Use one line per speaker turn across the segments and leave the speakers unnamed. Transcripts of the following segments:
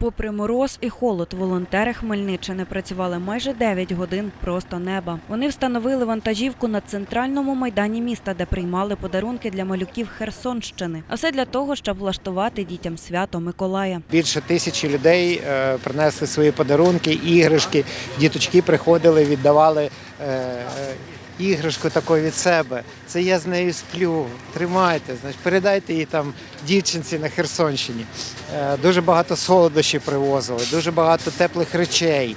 Попри мороз і холод, волонтери Хмельниччини працювали майже 9 годин просто неба. Вони встановили вантажівку на центральному майдані міста, де приймали подарунки для малюків Херсонщини. А все для того, щоб влаштувати дітям свято Миколая.
Більше тисячі людей е, принесли свої подарунки, іграшки. Діточки приходили, віддавали е, е, іграшку таку від себе. Це я з нею сплю. Тримайте, значить, передайте її там дівчинці на Херсонщині. Е, дуже багато солодощів привозили, дуже багато теплих речей,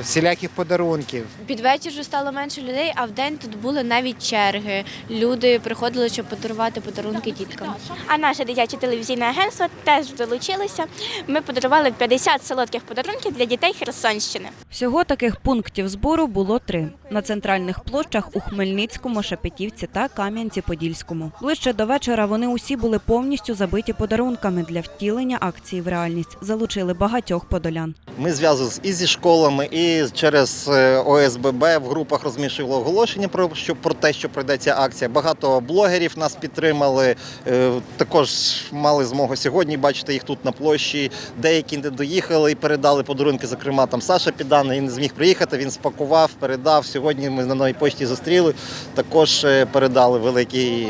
всіляких подарунків.
Під вечір вже стало менше людей, а в день тут були навіть черги. Люди приходили, щоб подарувати подарунки діткам.
А наше дитяче телевізійне агентство теж долучилося. Ми подарували 50 солодких подарунків для дітей Херсонщини.
Всього таких пунктів збору було три на центральних площах у Хмельницькому, Шепетівці та Кам'янці-Подільському. Ближче до вечора вони усі були повністю забиті подарунками для втілення акції в реальність. Залучили багатьох подолян.
Ми зв'язувалися і зі школами, і через е, ОСББ в групах розміщували оголошення про що про те, що пройде ця акція. Багато блогерів нас підтримали. е, Також мали змогу сьогодні бачити їх тут на площі. Деякі не доїхали і передали подарунки. Зокрема, там Саша Підан, він не зміг приїхати. Він спакував, передав. Сьогодні ми на новій пошті зустріли. Також е, передали великий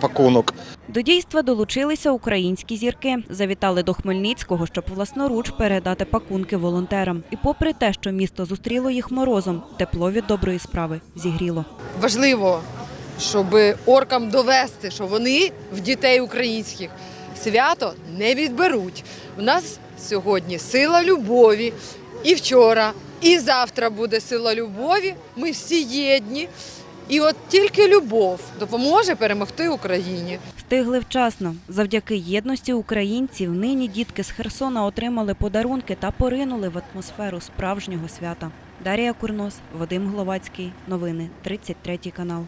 пакунок.
До дійства долучилися українські зірки. Завітали до Хмельницького, щоб власноруч передати пакунки волонтерам. І попри те, що місто зустріло їх морозом, тепло від доброї справи зігріло.
важливо, щоб оркам довести, що вони в дітей українських свято не відберуть. У нас сьогодні сила любові, і вчора, і завтра буде сила любові. Ми всі єдні. І от тільки любов допоможе перемогти Україні.
Встигли вчасно. Завдяки єдності українців нині дітки з Херсона отримали подарунки та поринули в атмосферу справжнього свята. Дарія Курнос, Вадим Гловацький. Новини 33 канал.